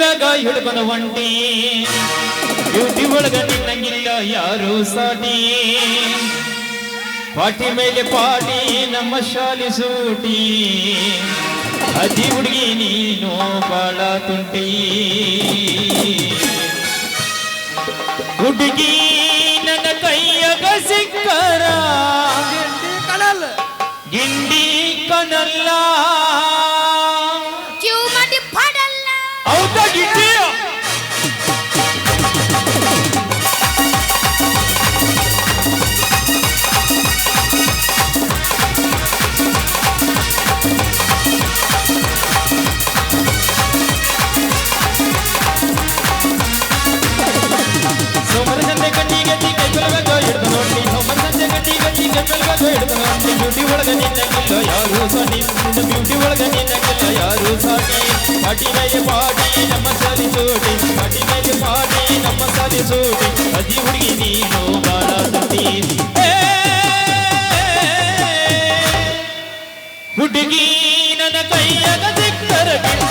ಬ್ಯಾಗ ಹಿಡ್ಕೊಂಡು ಒಂಟಿ ಬ್ಯೂಟಿ ಒಳಗ ನಿನ್ನಂಗಿಲ್ಲ ಯಾರು ಸಾಟಿ. ಪಾಟಿ ಮೇಲೆ ಪಾಟಿ ನಮ್ಮ ಶಾಲಿ ಸೂಟಿ. ಅದಿ ಹುಡುಗಿ ನೀನು ಬಾಳ ತುಂಟಿ. ಹುಡುಗಿ ನನ್ನ ಕೈಯಾಗ ಸಿಕ್ಕರ. ಕನಲ್ಲ ಗಿಂಡಿ ಕನಲ್ಲ ಹಿಡ್ದು ನೋಡಿ ಬ್ಯೂಟಿ ಒಳಗ ನಿನ್ನಂಗಿಲ್ಲ ಯಾರು ಸಾಟಿ ನಿನ್ನ ಬ್ಯೂಟಿ ಒಳಗ ನಿನ್ನಂಗಿಲ್ಲ ಯಾರು ಸಾಟಿ ಪಾಟಿ ಮೇಲೆ ಪಾಟಿ ನಮ್ಮ ಸಾಲಿ ಸೂಟಿ ಪಾಟಿ ಮೇಲೆ ಪಾಟಿ ನಮ್ಮ ಸಾಲಿ ಸೂಟಿ ಅದಿ ಹುಡುಗಿ ನೀನು ಬಾಳ ತುಟಿ ಹುಡುಗಿ ನನ್ನ ಕೈಯಾಗ ಸಿಕ್ಕರ ಗಿಂಡಿ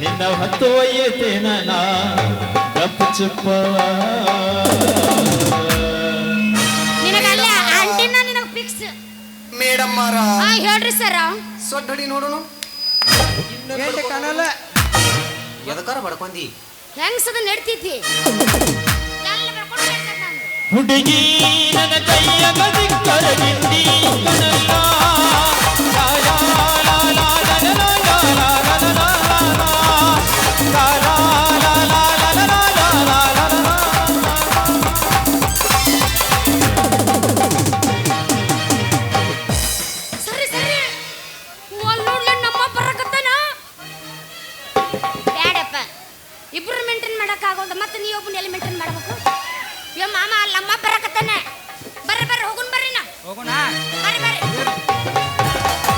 ನಿನ್ನ ಹತ್ತು ಒಯ್ಯತೇನ ನಾ ಗಪ್ಪ ಚುಪ್ಪ ನಿನಗಲ್ಲ ಆಂಟಿನ ನಿನಗ್ ಫಿಕ್ಸ್ ಮೇಡಮ್ ಮಾರ ಹಾ ಹೇಳ್ರಿ ಸರ್ ಸೊಡ್ಡ ನೋಡೋಣ ನೋಡೋನು ಏನ್ರಿ ಕಣಲ್ಲ. ಎದಕ್ಕಾರ ಬಡ್ಕೊಂಡಿ ಹೆಂಗ್ಸದ ನಡ್ತೈತಿ ಎಲ್ಲ ಬರ್ಕೊಂಡು ಹೋಗ್ತೈತ್ ಹುಡುಗಿ ನನ್ನ ಗಿಂಡಿ ಇಬ್ರು ಮೇಂಟೈನ್ ಮಾಡೋಕ್ಕಾಗಲ್ದು ಮತ್ತೆ ನೀ ಒಬ್ಬನ ಎಲ್ಲಿ ಮೇಂಟೈನ್ ಮಾಡಬೇಕು? ಅಯ್ಯೋ ಮಾಮ ಅಲ್ಲಮ್ಮ ಬರಕತ್ತ